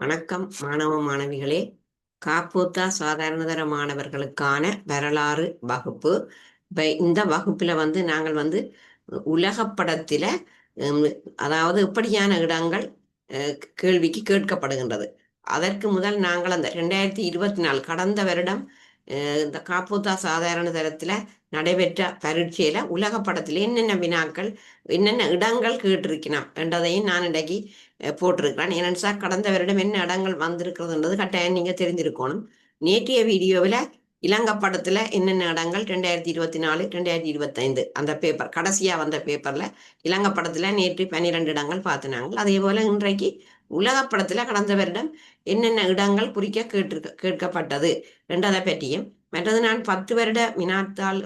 வணக்கம் மாணவ மாணவிகளே. காப்போத்தா சாதாரணதர மாணவர்களுக்கான வரலாறு வகுப்பு. இப்போ இந்த வகுப்பில் வந்து நாங்கள் வந்து உலகப்படத்தில் அதாவது எப்படியான இடங்கள் கேள்விக்கு கேட்கப்படுகின்றது. அதற்கு முதல் நாங்கள் அந்த ரெண்டாயிரத்தி இருபத்தி நாலு கடந்த வருடம் இந்த காப்போத்தா சாதாரண தரத்தில் நடைபெற்ற பரீட்சையில் உலக படத்தில் என்னென்ன வினாக்கள் என்னென்ன இடங்கள் கேட்டிருக்கணும் என்றதையும் நான் இன்றைக்கு போட்டிருக்கிறேன். ஏன்னு சார் கடந்த வருடம் என்ன இடங்கள் வந்திருக்கிறதுன்றது கட்டாயம் நீங்கள் தெரிஞ்சிருக்கணும் நேற்றைய வீடியோவில் இலங்கை படத்துல என்னென்ன இடங்கள்? ரெண்டாயிரத்தி இருபத்தி நாலு ரெண்டாயிரத்தி இருபத்தைந்து. அந்த பேப்பர் கடைசியா வந்த பேப்பர்ல இலங்கை படத்துல நேற்று பன்னிரெண்டு இடங்கள் பார்த்தினாங்க. அதே போல இன்றைக்கு உலக படத்துல கடந்த வருடம் என்னென்ன இடங்கள் குறிக்க கேட்டிருக்க கேட்கப்பட்டது என்றதை பற்றியும் மற்றது நான் பத்து வருட வினாத்தாள்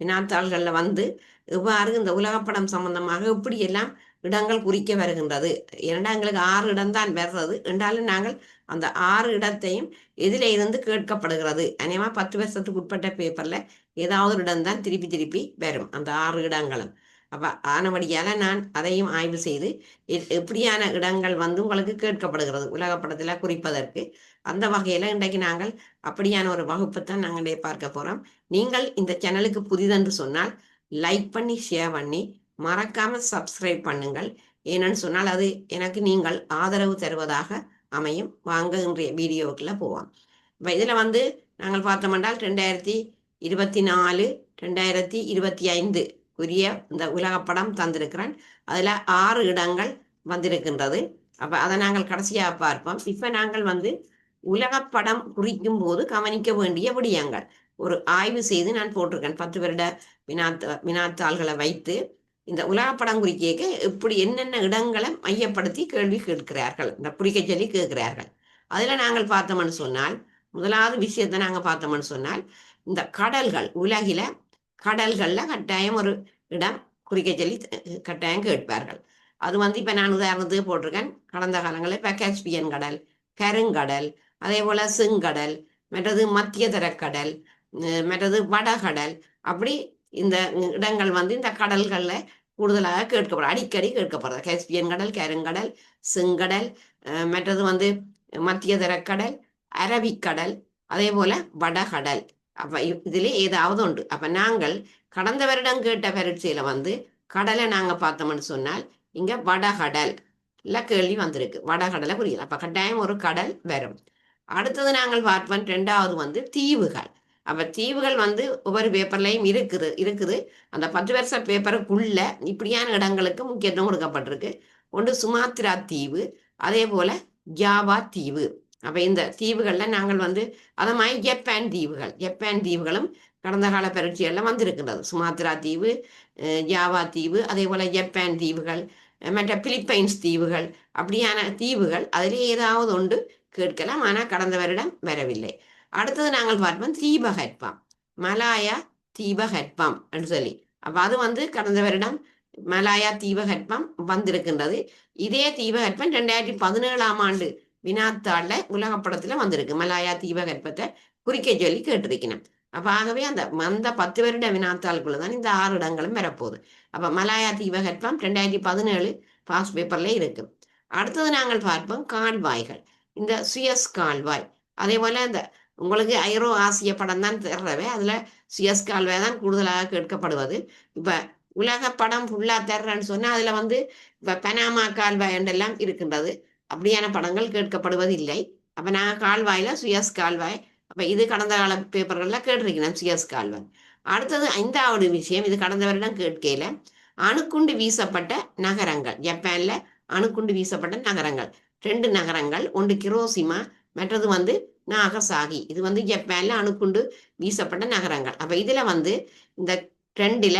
வினாத்தாள்களில் வந்து இவ்வாறு இந்த உலகப்படம் சம்பந்தமாக இப்படியெல்லாம் இடங்கள் குறிக்க வருகின்றது. இரண்டா எங்களுக்கு ஆறு இடம்தான் வர்றது என்றாலும் நாங்கள் அந்த ஆறு இடத்தையும் எதில இருந்து கேட்கப்படுகிறது. அநேகமாக பத்து வருஷத்துக்கு உட்பட்ட பேப்பர்ல ஏதாவது ஒரு இடம்தான் திருப்பி திருப்பி வரும் அந்த ஆறு இடங்களும். அப்ப ஆனபடியால நான் அதையும் ஆய்வு செய்து எப்படியான இடங்கள் வந்து உங்களுக்கு கேட்கப்படுகிறது உலகப்படத்தில் குறிப்பதற்கு. அந்த வகையில இன்றைக்கு நாங்கள் அப்படியான ஒரு வகுப்பைத்தான் நாங்களே பார்க்க போறோம். நீங்கள் இந்த சேனலுக்கு புதிதென்று சொன்னால் லைக் பண்ணி ஷேர் பண்ணி மறக்காம சப்ஸ்கிரைப் பண்ணுங்கள். ஏன்னு சொன்னால் அது எனக்கு நீங்கள் ஆதரவு தருவதாக அமையும். வாங்க இன்றைய வீடியோவுக்குள்ள போவோம். இப்போ இதில் வந்து நாங்கள் பார்த்தோம்னால் ரெண்டாயிரத்தி இருபத்தி நாலு ரெண்டாயிரத்தி இருபத்தி ஐந்து உரிய இந்த உலகப்படம் தந்திருக்கிறேன். அதில் ஆறு இடங்கள் வந்திருக்கின்றது. அப்போ அதை நாங்கள் கடைசியாக பார்ப்போம். இப்போ நாங்கள் வந்து உலகப்படம் குறிக்கும் போது கவனிக்க வேண்டிய விடயங்கள். ஒரு ஆய்வு செய்து நான் போட்டிருக்கேன். பத்து வருட வினாத்த வினாத்தாள்களை வைத்து இந்த உலக குறிக்க இப்படி என்னென்ன இடங்களை மையப்படுத்தி கேள்வி கேட்கிறார்கள் இந்த குறிக்க சொல்லி கேட்கிறார்கள். அதில் நாங்கள் பார்த்தோம்னு சொன்னால் முதலாவது விஷயத்தை நாங்கள் பார்த்தோம்னு சொன்னால் இந்த கடல்கள் உலகில கடல்களில் கட்டாயம் ஒரு இடம் குறிக்க சொல்லி கட்டாயம் கேட்பார்கள். அது வந்து இப்போ நான் உதாரணத்துக்கு போட்டிருக்கேன். கடந்த காலங்களில் இப்போ காஸ்பியன் கடல் கருங்கடல் அதே போல் செங்கடல் மற்றது மத்திய தரக்கடல் மற்றது வடகடல் அப்படி இந்த இடங்கள் வந்து இந்த கடல்களில் கூடுதலாக கேட்கப்படும். அடிக்கடி கேட்கப்படுறது கேஸ்பியன் கடல் கருங்கடல் செங்கடல் மற்றது வந்து மத்திய தரக்கடல் அரபிக்கடல் அதே போல வடகடல். அப்ப இதுல ஏதாவது உண்டு அப்ப நாங்கள் கடந்த வருடம் கேட்ட பரீட்சையில வந்து கடலை நாங்க பார்த்தோம்னு சொன்னால் இங்க வடகடல் இல்ல கேள்வி வந்திருக்கு. வடகடலை புரியல. அப்ப கட்டாயம் ஒரு கடல் வரும். அடுத்தது நாங்கள் பார்ப்போம். ரெண்டாவது வந்து தீவுகள். அப்ப தீவுகள் வந்து ஒவ்வொரு பேப்பர்லயும் இருக்குது இருக்குது. அந்த பத்து வருஷ பேப்பருக்குள்ள இப்படியான இடங்களுக்கு முக்கியத்துவம் கொடுக்கப்பட்டிருக்கு. ஒன்று சுமாத்ரா தீவு அதே போல ஜாவா தீவு. அப்ப இந்த தீவுகள்ல நாங்கள் வந்து அத மாதிரி ஜப்பான் தீவுகள் ஜப்பான் தீவுகளும் கடந்த கால பரீட்சைகள்ல வந்திருக்கின்றது. சுமாத்ரா தீவு ஜாவா தீவு அதே போல ஜப்பான் தீவுகள் மற்ற பிலிப்பைன்ஸ் தீவுகள் அப்படியான தீவுகள் அதில் ஏதாவது ஒன்று கேட்கலாம். ஆனால் கடந்த வருடம் வரவில்லை. அடுத்தது நாங்கள் பார்ப்போம் தீபகற்பம். மலாயா தீபகற்பம் என்று சொல்லி. அப்ப அது வந்து கடந்த வருடம் மலாயா தீபகற்பம் வந்திருக்கின்றது. இதே தீபகற்பம் ரெண்டாயிரத்தி பதினேழாம் ஆண்டு வினாத்தாள்ல உலகப்படத்துல வந்திருக்கு. மலாயா தீபகற்பத்தை குறிக்க சொல்லி கேட்டிருக்கணும் அப்ப ஆகவே அந்த அந்த பத்து வருட வினாத்தாளுக்குள்ளதான் இந்த ஆறு இடங்களும் வரப்போகுது. அப்ப மலாயா தீபகற்பம் ரெண்டாயிரத்தி பதினேழு பாஸ் பேப்பர்ல இருக்கு. அடுத்தது நாங்கள் பார்ப்போம் கால்வாய்கள். இந்த சுயஸ் கால்வாய். அதே போல இந்த உங்களுக்கு ஐரோ ஆசிய படம் தான் தர்றவே. அதுல சுயஸ் கால்வாய் தான் கூடுதலாக கேட்கப்படுவது. இப்ப உலக படம் ஃபுல்லா தர்றேன்னு சொன்னா அதுல வந்து இப்ப பனாமா கால்வாய் என்றெல்லாம் இருக்கின்றது. அப்படியான படங்கள் கேட்கப்படுவது இல்லை அப்ப நான் கால்வாயில சுயஸ் கால்வாய் அப்ப இது கடந்த கால பேப்பர்களில் கேட்டிருக்கிறேன் சுயஸ் கால்வாய் அடுத்தது ஐந்தாவது விஷயம் இது கடந்த வருடம் கேட்கையில. அணுக்குண்டு வீசப்பட்ட நகரங்கள். ஜப்பான்ல அணுக்குண்டு வீசப்பட்ட நகரங்கள். ரெண்டு நகரங்கள் ஒன்று கிரோசிமா மற்றது வந்து நாகசாகி. இது வந்து ஜப்பான்ல அணுக்குண்டு வீசப்பட்ட நகரங்கள். அப்ப இதுல வந்து இந்த ட்ரெண்டில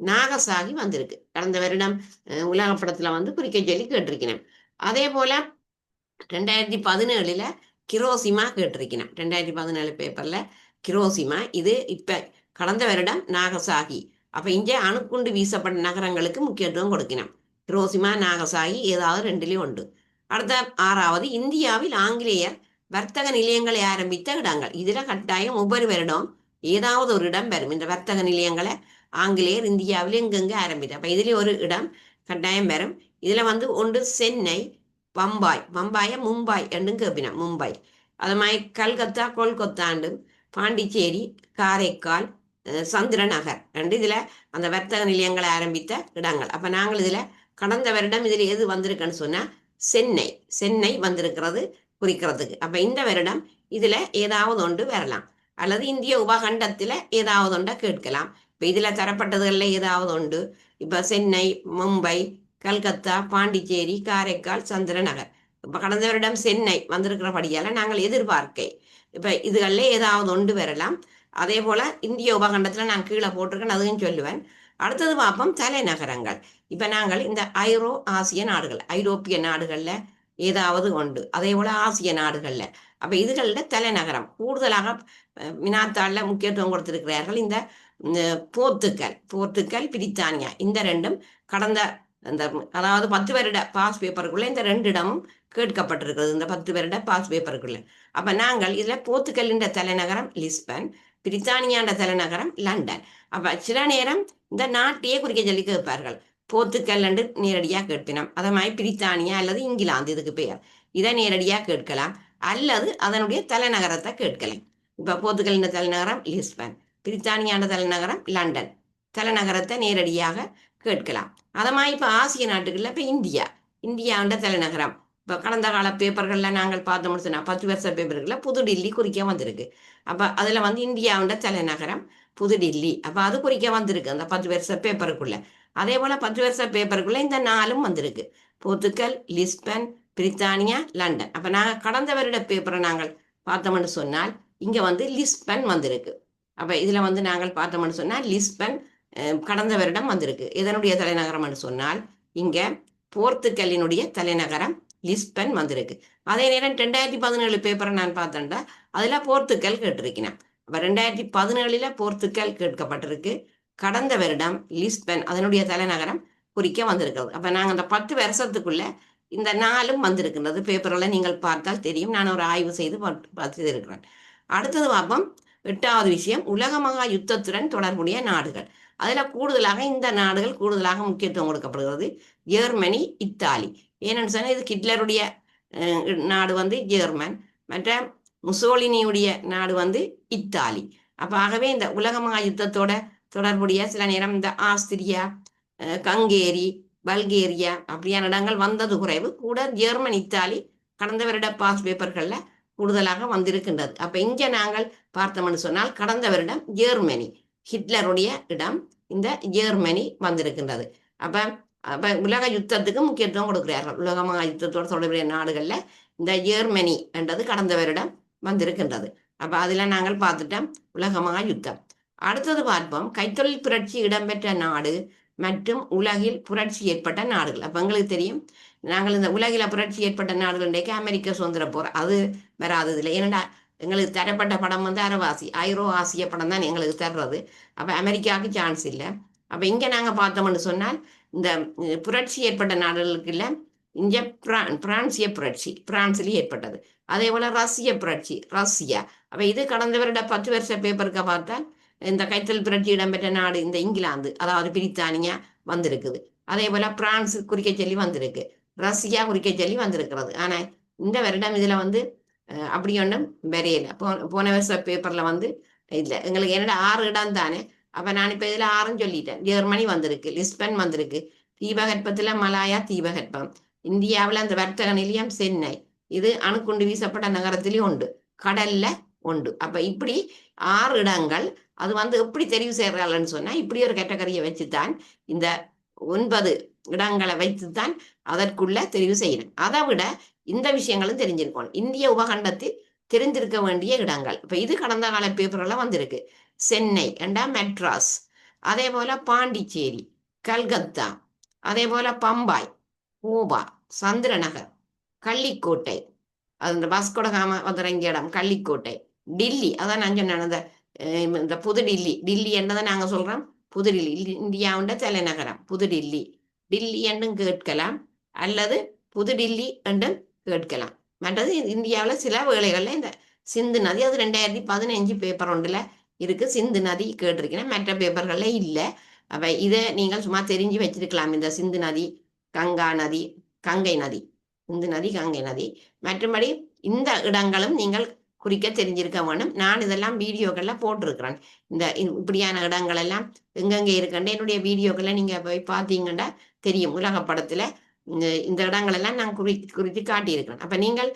நாகசாகி வந்திருக்கு. கடந்த வருடம் உலக படத்துல வந்து குறிக்க சொல்லி கேட்டிருக்கிறேன். அதே போல ரெண்டாயிரத்தி பதினேழுல கிரோசிமா கேட்டிருக்கிறேன். ரெண்டாயிரத்தி பதினேழு பேப்பர்ல கிரோசிமா. இது இப்ப கடந்த வருடம் நாகசாகி. அப்ப இங்கே அணுக்குண்டு வீசப்பட்ட நகரங்களுக்கு முக்கியத்துவம் கொடுக்கணும் கிரோசிமா நாகசாகி ஏதாவது ரெண்டுலயும் உண்டு. அடுத்த ஆறாவது இந்தியாவில் ஆங்கிலேயர் வர்த்தக நிலையங்களை ஆரம்பித்த இடங்கள். இதில் கட்டாயம் ஒவ்வொரு வருடம் ஏதாவது ஒரு இடம் வரும். இந்த வர்த்தக நிலையங்களை ஆங்கிலேயர் இந்தியாவில் எங்கெங்கே ஆரம்பித்தார். அப்போ இதுல ஒரு இடம் கட்டாயம் வரும். இதில் வந்து ஒன்று சென்னை பம்பாய். பம்பாயை மும்பாய் என்றும் கேட்பினோம் மும்பை. அது மாதிரி கல்கத்தா கொல்கத்தாண்டு பாண்டிச்சேரி காரைக்கால் சந்திரநகர் ரெண்டு இதில் அந்த வர்த்தக நிலையங்களை ஆரம்பித்த இடங்கள். அப்போ நாங்கள் இதில் கடந்த வருடம் இதில் எது வந்திருக்குன்னு சொன்னால் சென்னை. சென்னை வந்திருக்கிறது குறிக்கிறதுக்கு. அப்போ இந்த வருடம் இதில் ஏதாவது ஒன்று வரலாம். அல்லது இந்திய உபகண்டத்தில் ஏதாவது ஒன்றை கேட்கலாம். இப்போ இதில் தரப்பட்டதுகளில் ஏதாவது உண்டு இப்போ சென்னை மும்பை கல்கத்தா பாண்டிச்சேரி காரைக்கால் சந்திரநகர். இப்போ கடந்த வருடம் சென்னை வந்திருக்கிறபடியால் நாங்கள் எதிர்பார்க்கை. இப்போ இதுகளில் ஏதாவது ஒன்று வரலாம். அதே போல் இந்திய உபகண்டத்தில் நான் கீழே போட்டிருக்கேன் அதுவும் சொல்லுவேன். அடுத்தது பார்ப்போம் தலைநகரங்கள். இப்போ நாங்கள் இந்த ஐரோ ஆசிய நாடுகள் ஐரோப்பிய நாடுகளில் ஏதாவது உண்டு அதே போல் ஆசிய நாடுகளில். அப்போ இதுகளில் தலைநகரம். கூடுதலாக வினாத்தாளில் முக்கியத்துவம் கொடுத்திருக்கிறார்கள் இந்த போர்த்துக்கல். போர்த்துக்கல் பிரித்தானியா. இந்த ரெண்டும் கடந்த இந்த அதாவது பத்து வருட பாஸ் பேப்பருக்குள்ள இந்த ரெண்டு இடமும் கேட்கப்பட்டிருக்கிறது. இந்த பத்து வருட பாஸ் பேப்பருக்குள்ள. அப்ப நாங்கள் இதுல போர்த்துக்கல்லின் தலைநகரம் லிஸ்பன் பிரித்தானியாண்ட தலைநகரம் லண்டன். அப்ப சில நேரம் இந்த நாட்டையே குறிக்க சொல்லி கேட்பார்கள். போர்த்துக்கல் என்று நேரடியாக கேட்பினோம். அதை மாதிரி பிரித்தானியா அல்லது இங்கிலாந்து இதுக்கு பெயர். இதை நேரடியாக கேட்கலாம். அல்லது அதனுடைய தலைநகரத்தை கேட்கலாம். இப்போ போர்த்துக்கலின் தலைநகரம் லிஸ்பன் பிரித்தானியாண்ட தலைநகரம் லண்டன். தலைநகரத்தை நேரடியாக கேட்கலாம். அதை மாதிரி இப்போ ஆசிய நாட்டுகளில் இப்போ இந்தியா இந்தியாண்ட தலைநகரம். இப்போ கடந்த கால பேப்பர்களில் நாங்கள் பார்த்தோம்னு சொன்னால் பத்து வருஷ பேப்பர்களில் புதுடில்லி குறிக்க வந்திருக்கு. அப்போ அதில் வந்து இந்தியாவோட தலைநகரம் புதுடில்லி. அப்போ அது குறிக்க வந்திருக்கு அந்த பத்து வருஷ பேப்பருக்குள்ளே. அதே போல் பத்து வருஷ பேப்பருக்குள்ள இந்த நாலும் வந்திருக்கு. போர்த்துக்கல் லிஸ்பன் பிரித்தானியா லண்டன். அப்போ நாங்க கடந்த வருட பேப்பரை நாங்கள் பார்த்தோம்னு சொன்னால் இங்கே வந்து லிஸ்பன் வந்திருக்கு. அப்போ இதில் வந்து நாங்கள் பார்த்தோம்னு சொன்னால் லிஸ்பன் கடந்த வருடம் வந்திருக்கு. இதனுடைய தலைநகரம்னு சொன்னால் இங்கே போர்த்துக்கல்லினுடைய தலைநகரம் லிஸ்பன் வந்திருக்கு. அதே நேரம் ரெண்டாயிரத்தி பதினேழு பேப்பரை நான் பார்த்தேன்டா அதில் போர்த்துக்கல் கேட்டிருக்கிறேன். அப்போ ரெண்டாயிரத்தி பதினேழில் போர்த்துக்கல் கேட்கப்பட்டிருக்கு. கடந்த வருடம் லிஸ்பன் அதனுடைய தலைநகரம் குறிக்க வந்திருக்கிறது. அப்போ நாங்கள் அந்த பத்து வருஷத்துக்குள்ள இந்த நாளும் வந்திருக்கின்றது. பேப்பரில் நீங்கள் பார்த்தால் தெரியும். நான் ஒரு ஆய்வு செய்து பார்த்து பார்த்து இருக்கிறேன் அடுத்தது பார்ப்போம். எட்டாவது விஷயம். உலக மகா யுத்தத்துடன் தொடர்புடைய நாடுகள். அதில் கூடுதலாக இந்த நாடுகள் கூடுதலாக முக்கியத்துவம் கொடுக்கப்படுகிறது. Germany Italy. ஏன்னு சொன்னால் இது ஹிட்லருடைய நாடு வந்து ஜெர்மன். மற்ற முசோலினியுடைய நாடு வந்து இத்தாலி. அப்போ ஆகவே இந்த உலக மகா யுத்தத்தோட தொடர்புடைய சில நேரம் இந்த ஆஸ்திரியா கங்கேரி பல்கேரியா அப்படியான இடங்கள் வந்தது குறைவு. கூட ஜெர்மன் இத்தாலி கடந்த வருட பாஸ் பேப்பர்களில் கூடுதலாக வந்திருக்கின்றது. அப்ப இங்க நாங்கள் பார்த்தோம்னு சொன்னால் கடந்த வருடம் ஜெர்மனி ஹிட்லருடைய இடம் இந்த ஜெர்மனி வந்திருக்கின்றது. அப்ப அப்ப உலக யுத்தத்துக்கு முக்கியத்துவம் கொடுக்கிறார்கள். உலக மகா யுத்தத்தோடு தொடர்புடைய நாடுகள்ல இந்த ஜெர்மனி என்றது கடந்த வருடம் வந்திருக்கின்றது. அப்ப அதுல நாங்கள் பார்த்துட்டோம் உலக மகா யுத்தம். அடுத்தது பார்ப்போம். கைத்தொழில் புரட்சி இடம்பெற்ற நாடு மற்றும் உலகில் புரட்சி ஏற்பட்ட நாடுகள். அப்போ எங்களுக்கு தெரியும். நாங்கள் இந்த உலகில் புரட்சி ஏற்பட்ட நாடுகள் இன்றைக்கு அமெரிக்க சுதந்திர போர். அது வராதது இல்லை. ஏன்னா எங்களுக்கு தரப்பட்ட படம் வந்து அரவாசி ஐரோ ஆசிய படம் தான் எங்களுக்கு தர்றது. அப்போ அமெரிக்காவுக்கு சான்ஸ் இல்லை. அப்போ இங்கே நாங்கள் பார்த்தோம்னு சொன்னால் இந்த புரட்சி ஏற்பட்ட நாடுகளுக்கு இல்லை. இங்கே பிரான் பிரான்சிய புரட்சி பிரான்ஸ்லேயே ஏற்பட்டது. அதே போல் ரஷ்ய புரட்சி ரஷ்யா. அப்போ இது கடந்த வருட பத்து வருஷ பேப்பருக்கு பார்த்தால் இந்த கைத்தல் புரட்சி இடம்பெற்ற நாடு இந்த இங்கிலாந்து. அதாவது பிரித்தானியா வந்திருக்குது. அதே போல பிரான்ஸ் குறிக்க சொல்லி வந்திருக்கு. ரஷ்யா குறிக்க சொல்லி வந்திருக்கிறது. ஆனா இந்த வருடம் இதுல வந்து அப்படி ஒன்றும் வரையல. போன போன வருஷ வந்து இல்லை எங்களுக்கு என்னோட ஆறு இடம் தானே. அப்போ நான் இப்ப இதில் ஆறுன்னு சொல்லிட்டேன். ஜெர்மனி வந்திருக்கு லிஸ்பன் வந்திருக்கு தீபகற்பத்தில் மலாயா தீபகற்பம் இந்தியாவில் அந்த வர்த்தக நிலையம் சென்னை. இது அணுக்குண்டு வீசப்பட்ட நகரத்திலையும் உண்டு கடல்ல உண்டு. அப்ப இப்படி ஆறு இடங்கள் அது வந்து எப்படி தெரிவு செய்யறாங்கன்னு சொன்னா இப்படி ஒரு கேட்டகரியை வச்சுதான் இந்த ஒன்பது இடங்களை வைத்துத்தான் அதற்குள்ள தெரிவு செய்யணும். அதை விட இந்த விஷயங்களும் தெரிஞ்சிருக்கணும். இந்திய உபகண்டத்தில் தெரிஞ்சிருக்க வேண்டிய இடங்கள். இப்ப இது கடந்த கால பேப்பர்லாம் வந்திருக்கு. சென்னை ரெண்டா மெட்ராஸ் அதே போல பாண்டிச்சேரி கல்கத்தா அதே போல பம்பாய் கோவா சந்திரநகர் கள்ளிக்கோட்டை. அது இந்த வாஸ்கோடகாம வந்துறங்கிய இடம் கள்ளிக்கோட்டை. டில்லி அதான் நான் சொன்னேன் அந்த இந்த புது டில்லி டில்லி என்னதை நாங்க சொல்றோம் புது டில்லி இந்தியாவுண்ட தலைநகரம் புது டில்லி டில்லி என்றும் கேட்கலாம் அல்லது புது டில்லி என்றும் கேட்கலாம் மற்றது இந்தியாவில் சில வேலைகளில் இந்த சிந்து நதி அது ரெண்டாயிரத்தி பதினஞ்சு பேப்பர் ஒன்றில் இருக்கு சிந்து நதி கேட்டிருக்கிறேன் மற்ற பேப்பர்கள்ல இல்லை அப்ப இதை நீங்கள் சும்மா தெரிஞ்சு வச்சிருக்கலாம் இந்த சிந்து நதி கங்கா நதி கங்கை நதி சிந்து நதி கங்கை நதி மற்றபடி இந்த இடங்களும் நீங்கள் குறிக்க தெரிஞ்சிருக்க வேணும். நான் இதெல்லாம் வீடியோக்கள்ல போட்டிருக்கிறேன். இந்த இப்படியான இடங்கள் எல்லாம் எங்கெங்கே இருக்குன்னு என்னுடைய வீடியோக்களை நீங்க போய் பார்த்தீங்கன்னா தெரியும். உலக படத்துல இந்த இந்த இடங்கள் எல்லாம் குறி குறித்து காட்டியிருக்கிறோம் அப்ப நீங்கள்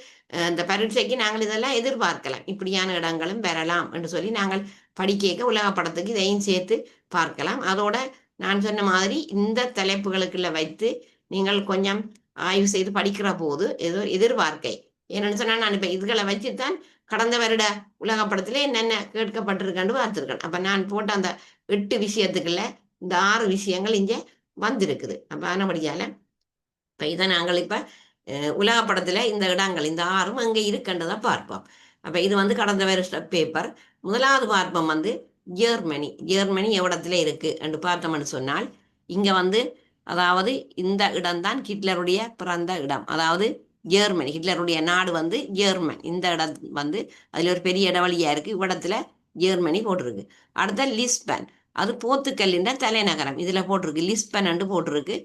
இந்த பரீட்சைக்கு நாங்கள் இதெல்லாம் எதிர்பார்க்கலாம். இப்படியான இடங்களும் பெறலாம் என்று சொல்லி நாங்கள் படிக்க உலக படத்துக்கு இதையும் சேர்த்து பார்க்கலாம். அதோட நான் சொன்ன மாதிரி இந்த தலைப்புகளுக்குள்ள வைத்து நீங்கள் கொஞ்சம் ஆய்வு செய்து படிக்கிற போது ஏதோ எதிர்பார்க்கை. ஏன்னு சொன்னா நான் இப்ப இதுகளை வச்சுத்தான் கடந்த வருட உலக படத்துல என்னென்ன கேட்கப்பட்டிருக்கான்னு பார்த்துருக்கேன் அப்ப நான் போட்ட அந்த எட்டு விஷயத்துக்குள்ள இந்த ஆறு விஷயங்கள் இங்க வந்திருக்குது. அப்ப ஆனபடியால இப்ப இதை நாங்கள் இப்ப உலக படத்துல இந்த இடங்கள் இந்த ஆறும் அங்க இருக்குன்றதை பார்ப்போம். அப்ப இது வந்து கடந்த வருஷ பேப்பர் முதலாவது பார்ப்போம் வந்து ஜெர்மனி ஜெர்மனி எவ்விடத்துல இருக்கு என்று பார்த்தோம்னு சொன்னால் இங்க வந்து அதாவது இந்த இடம்தான் ஹிட்லருடைய பிறந்த இடம். அதாவது ஜெர்மனி ஹிட்லருடைய நாடு வந்து ஜெர்மன். இந்த இடம் வந்து அதில் ஒரு பெரிய இடவழியாக இருக்குது இவ்விடத்துல ஜெர்மனி போட்டிருக்கு. அடுத்த லிஸ்பன். அது போர்த்துக்கல்லின் தலைநகரம். இதில் போட்டிருக்கு. லிஸ்பன் என்று போட்டிருக்கு.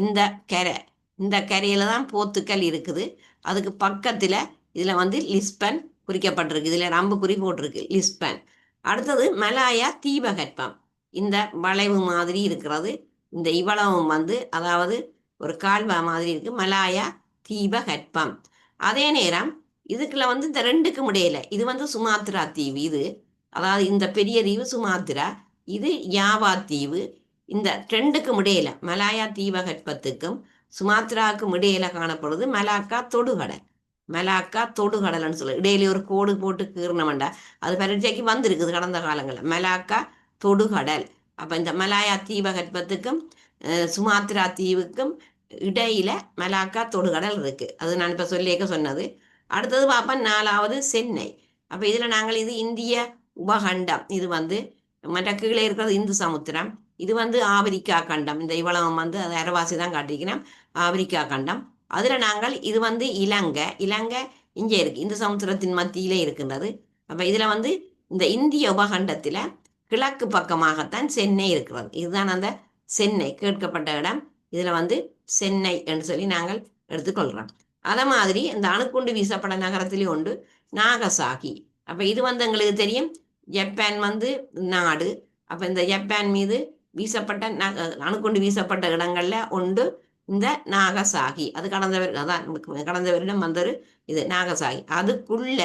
இந்த கரை இந்த கரையில் தான் போர்த்துக்கல் இருக்குது. அதுக்கு பக்கத்தில் இதில் வந்து லிஸ்பன் குறிக்கப்பட்டிருக்கு. இதில் அம்புக்குறி போட்டிருக்கு. லிஸ்பன். அடுத்தது மலாயா தீபகற்பம். இந்த வளைவு மாதிரி இருக்கிறது. இந்த இவ்வளவும் வந்து அதாவது ஒரு கால்வா மாதிரி இருக்குது மலாயா தீபகற்பம் அதே நேரம் இதுக்குள்ள வந்து இந்த ரெண்டுக்கும் இடையில இது வந்து சுமாத்ரா தீவு இது. அதாவது இந்த பெரிய தீவு சுமாத்ரா இது யாவா தீவு. இந்த ரெண்டுக்கும் இடையில மலாயா தீபகற்பத்துக்கும் சுமாத்ராவுக்கும் இடையில காணப்படுது மலாக்கா தொடுகடல். மலாக்கா தொடுகடல்னு சொல்லு. இடையில ஒரு கோடு போட்டு கீர்ணமண்டா அது பரீட்சைக்கு வந்திருக்குது கடந்த காலங்களில். மலாக்கா தொடுகடல். அப்போ இந்த மலாயா தீபகற்பத்துக்கும் சுமாத்ரா தீவுக்கும் இடையில மலாக்கா தொடுகடல் இருக்கு. அது நான் இப்ப சொல்லியிருக்க சொன்னது. அடுத்தது பார்ப்போம் நாலாவது சென்னை. அப்ப இதுல நாங்கள் இது இந்திய உபகண்டம். இது வந்து மற்ற கீழே இருக்கிறது இந்து சமுத்திரம். இது வந்து ஆப்பிரிக்கா கண்டம். இந்த இவ்வளவு வந்து அது அரவாசி தான் காட்டிக்கிறோம் ஆப்பிரிக்கா கண்டம். அதுல நாங்கள் இது வந்து இலங்கை. இலங்கை இங்கே இருக்கு. இந்து சமுத்திரத்தின் மத்தியிலே இருக்கின்றது. அப்ப இதுல வந்து இந்த இந்திய உபகண்டத்தில் கிழக்கு பக்கமாகத்தான் சென்னை இருக்கிறது. இதுதான் அந்த சென்னை. கேட்கப்பட்ட இடம். இதுல வந்து சென்னை என்று சொல்லி நாங்கள் எடுத்துக்கொள்கிறோம் அதை மாதிரி இந்த அணுக்குண்டு வீசப்பட நகரத்திலே உண்டு நாகசாகி. அப்போ இது வந்து எங்களுக்கு தெரியும். ஜப்பான் வந்து நாடு. அப்போ இந்த ஜப்பான் மீது வீசப்பட்ட நக அணுக்குண்டு வீசப்பட்ட இடங்கள்ல உண்டு இந்த நாகசாகி. அது கடந்த அதான் கடந்தவரிடம் கடந்த வருடம் வந்த ஒரு இது நாகசாகி. அதுக்குள்ள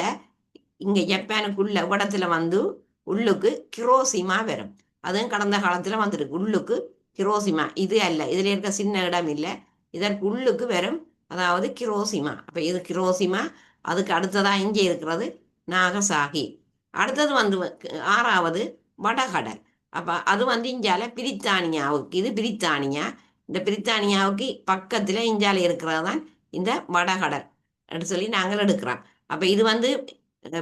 இங்க ஜப்பானுக்குள்ள இடத்துல வந்து உள்ளுக்கு கிரோசிமா வரும். அதுவும் கடந்த காலத்துல வந்திருக்கு. உள்ளுக்கு கிரோசிமா இது அல்ல. இதில் இருக்க சின்ன இடம் இல்லை. இதற்கு உள்ளுக்கு வரும் அதாவது கிரோசிமா அப்போ இது கிரோசிமா அதுக்கு அடுத்ததாக இங்கே இருக்கிறது நாகசாகி அடுத்தது வந்து ஆறாவது வடகடல். அப்போ அது வந்து இஞ்சால பிரித்தானியாவுக்கு இது பிரித்தானியா. இந்த பிரித்தானியாவுக்கு பக்கத்தில் இஞ்சால இருக்கிறது தான் இந்த வடகடல். அப்படின்னு சொல்லி நாங்கள் எடுக்கிறோம். அப்போ இது வந்து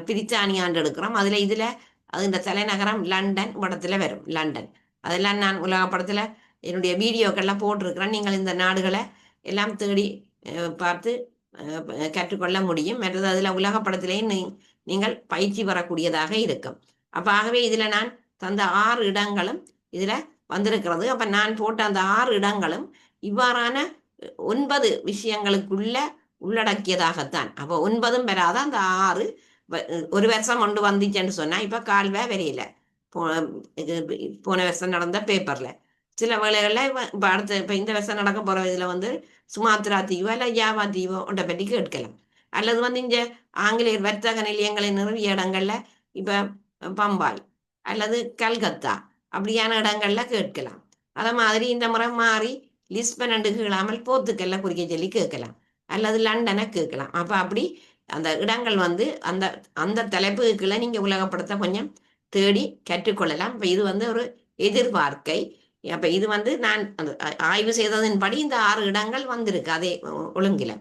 பிரித்தானியான்னு எடுக்கிறோம். அதில் இதில் அது இந்த தலைநகரம் லண்டன் படத்தில் வரும் லண்டன். அதெல்லாம் நான் உலக படத்தில் என்னுடைய வீடியோக்கள்லாம் போட்டிருக்கிறேன். நீங்கள் இந்த நாடுகளை எல்லாம் தேடி பார்த்து கற்றுக்கொள்ள முடியும். மற்றது அதில் உலக படத்திலேயும் நீ- நீங்கள் பயிற்சி பெறக்கூடியதாக இருக்கும். அப்போ ஆகவே இதில் நான் தந்த ஆறு இடங்களும் இதில் வந்திருக்கிறது. அப்போ நான் போட்ட அந்த ஆறு இடங்களும் இவ்வாறான ஒன்பது விஷயங்களுக்குள்ள உள்ளடக்கியதாகத்தான். அப்போ ஒன்பதும் பெறாத அந்த ஆறு ஒரு வருஷம் கொண்டு வந்துச்சுன்னு சொன்னால் இப்போ கால்வே வரையில போன வருஷம் நடந்த பேப்பரில் சில வேலைகளில் இப்போ அடுத்த இப்போ இந்த வருஷம் நடக்க போகிற இதில் வந்து சுமாத்ரா தீவோ அல்ல ஜாவா தீவோ ஒன்றை பற்றி கேட்கலாம் அல்லது வந்து இங்க ஆங்கிலேயர் வர்த்தக நிலையங்களை நிறுவிய இடங்களில் இப்போ பம்பாய் அல்லது கல்கத்தா அப்படியான இடங்கள்ல கேட்கலாம் அதை மாதிரி இந்த முறை மாறி லிஸ்பன் கீழாமல் போத்துக்கல்ல குறிக்க சொல்லி கேட்கலாம் அல்லது லண்டனை கேட்கலாம் அப்போ அப்படி அந்த இடங்கள் வந்து அந்த அந்த தலைப்புகளை நீங்கள் உலகப்படுத்த கொஞ்சம் தேடி கற்றுக்கொள்ளலாம் இப்போ இது வந்து ஒரு எதிர்பார்க்கை அப்ப இது வந்து நான் அந்த செய்ததன் ஆய்வு செய்ததின்படி இந்த ஆறு இடங்கள் வந்திருக்கு அதே ஒழுங்கில.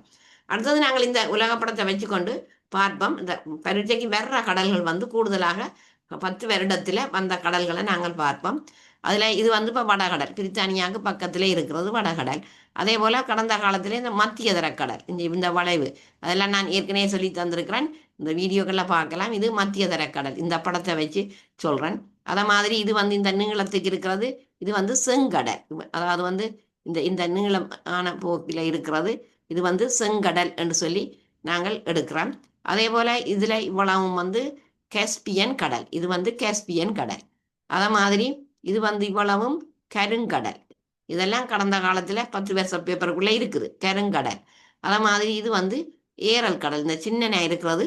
அடுத்தது நாங்கள் இந்த உலகப்படத்தை வச்சுக்கொண்டு பார்ப்போம். இந்த பரீட்சைக்கு வர்ற கடல்கள் வந்து கூடுதலாக பத்து வருடத்துல வந்த கடல்களை நாங்கள் பார்ப்போம். அதுல இது வந்து இப்ப வடகடல் பிரித்தானியாவுக்கு பக்கத்துல இருக்கிறது வடகடல். அதே போல கடந்த காலத்திலே இந்த மத்திய தரக்கடல் இந்த இந்த வளைவு அதெல்லாம் நான் ஏற்கனவே சொல்லி தந்திருக்கிறேன். இந்த வீடியோக்கள்ல பார்க்கலாம். இது மத்திய தரக்கடல். இந்த படத்தை வச்சு சொல்றேன். அதை மாதிரி இது வந்து இந்த நீளத்துக்கு இருக்கிறது இது வந்து செங்கடல் அதாவது வந்து இந்த இந்த நீளம் ஆன போக்கில் இருக்கிறது இது வந்து செங்கடல் என்று சொல்லி நாங்கள் எடுக்கிறோம். அதே போல் இதில் இவ்வளவும் வந்து கேஸ்பியன் கடல் இது வந்து கேஸ்பியன் கடல். அதே மாதிரி இது வந்து இவ்வளவும் கருங்கடல். இதெல்லாம் கடந்த காலத்தில் பத்து வருஷ பேப்பருக்குள்ளே இருக்குது கருங்கடல். அதே மாதிரி இது வந்து ஏரல் கடல் இந்த சின்ன இருக்கிறது.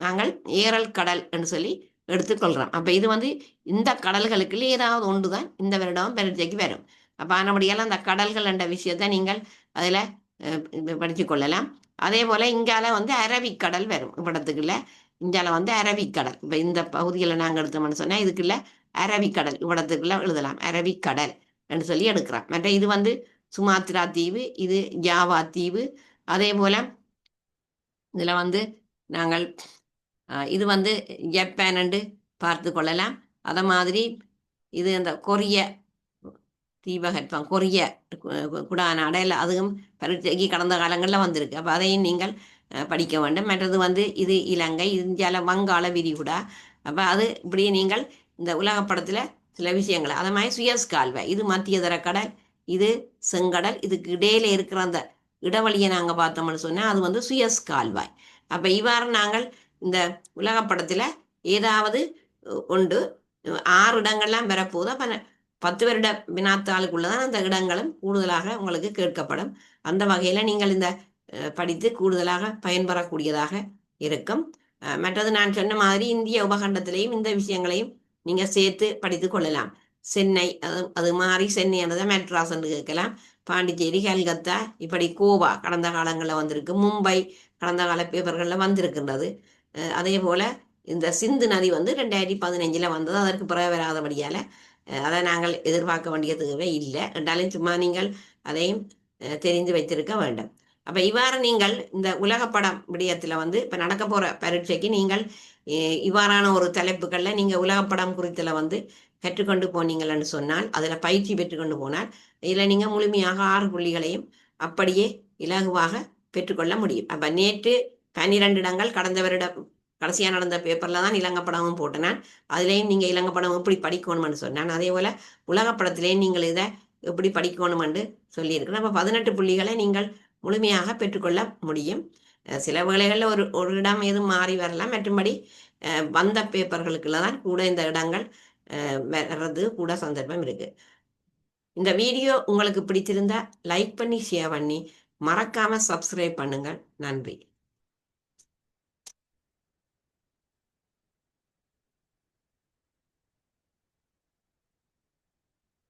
நாங்கள் ஏரல் கடல் என்று சொல்லி எடுத்துக்கொள்கிறோம் அப்போ இது வந்து இந்த கடல்களுக்குள்ளே ஏதாவது ஒன்று தான் இந்த வருடம் பரீட்சைக்கு வரும். அப்போ ஆனபடியால் அந்த கடல்கள் என்ற விஷயத்தை நீங்கள் அதில் படித்து கொள்ளலாம். அதே போல் இங்கால வந்து அரபிக்கடல் வரும் இவ்விடத்துக்குள்ள. இங்கால வந்து அரபிக்கடல். இப்போ இந்த பகுதியில் நாங்கள் எடுத்தோம்னு சொன்னால் இதுக்குள்ள அரபிக்கடல் இவ்விடத்துக்குள்ள எழுதலாம். அரபிக்கடல் என்று சொல்லி எடுக்கிறோம் மற்ற இது வந்து சுமாத்ரா தீவு இது ஜாவா தீவு. அதே போல் இதில் வந்து நாங்கள் இது வந்து ஜப்பான் என்று பார்த்து கொள்ளலாம். அதை மாதிரி இது இந்த கொரிய தீபகற்பம் கொரிய குடான அடையில் அதுவும் பரீட்சைக்கு கடந்த காலங்களில் வந்திருக்கு. அப்போ அதையும் நீங்கள் படிக்க வேண்டும். மற்றது வந்து இது இலங்கை இந்தியாவில் வங்காள விரிகுடா. அப்போ அது இப்படி நீங்கள் இந்த உலக படத்தில் சில விஷயங்கள் அதை மாதிரி சுயஸ் கால்வாய் இது மத்திய தர கடல் இது செங்கடல் இதுக்கு இடையில இருக்கிற அந்த இடவழியை நாங்கள் பார்த்தோம்னு சொன்னால் அது வந்து சுயஸ் கால்வாய் அப்போ இவ்வாறு நாங்கள் இந்த உலக படத்துல ஏதாவது உண்டு. ஆறு இடங்கள்லாம் பெறப்போகுது. அப்ப பத்து வருட வினாத்தாளுக்குள்ளதான் அந்த இடங்களும் கூடுதலாக உங்களுக்கு கேட்கப்படும். அந்த வகையில் நீங்கள் இந்த படித்து கூடுதலாக பயன்பெறக்கூடியதாக இருக்கும். மற்றது நான் சொன்ன மாதிரி இந்திய உபகண்டத்திலையும் இந்த விஷயங்களையும் நீங்கள் சேர்த்து படித்து கொள்ளலாம். சென்னை அது அது மாதிரி சென்னை என்றதை மெட்ராஸ் என்று கேட்கலாம். பாண்டிச்சேரி கல்கத்தா இப்படி கோவா கடந்த காலங்களில் வந்திருக்கு. மும்பை கடந்த கால பேப்பர்களில் வந்திருக்கின்றது. அதே போல் இந்த சிந்து நதி வந்து ரெண்டாயிரத்தி பதினஞ்சில் வந்தது. அதற்கு பிறகு வராதபடியால் அதை நாங்கள் எதிர்பார்க்க வேண்டிய தேவை இல்லை. என்றாலும் சும்மா நீங்கள் அதையும் தெரிந்து வைத்திருக்க வேண்டும். அப்போ இவ்வாறு நீங்கள் இந்த உலகப்படம் விடயத்தில் வந்து இப்போ நடக்க போகிற பரீட்சைக்கு நீங்கள் இவ்வாறான ஒரு தலைப்புகளில் நீங்கள் உலகப்படம் குறித்தில் வந்து கற்றுக்கொண்டு போனீங்கள்னு சொன்னால் அதில் பயிற்சி பெற்றுக்கொண்டு போனால் இதில் நீங்கள் முழுமையாக ஆறு புள்ளிகளையும் அப்படியே இலகுவாக பெற்றுக்கொள்ள முடியும். அப்போ நேற்று பன்னிரெண்டு இடங்கள் கடந்த வருடம் கடைசியாக நடந்த பேப்பரில் தான் இலங்கை படமும் போட்டேன். அதுலேயும் நீங்கள் இலங்கை படம் எப்படி படிக்கணும்னு சொன்னேன். அதே போல் உலகப்படத்திலேயும் நீங்கள் இதை எப்படி படிக்கணும்னு சொல்லியிருக்கிறேன். அப்போ பதினெட்டு புள்ளிகளை நீங்கள் முழுமையாக பெற்றுக்கொள்ள முடியும். சில வேளைகளில் ஒரு ஒரு இடம் எதுவும் மாறி வரலாம். மற்றும்படி வந்த பேப்பர்களுக்குள்ள தான் கூட இந்த இடங்கள் வர்றது கூட சந்தர்ப்பம் இருக்குது இந்த வீடியோ உங்களுக்கு பிடிச்சிருந்தா லைக் பண்ணி ஷேர் பண்ணி மறக்காமல் சப்ஸ்கிரைப் பண்ணுங்கள். நன்றி.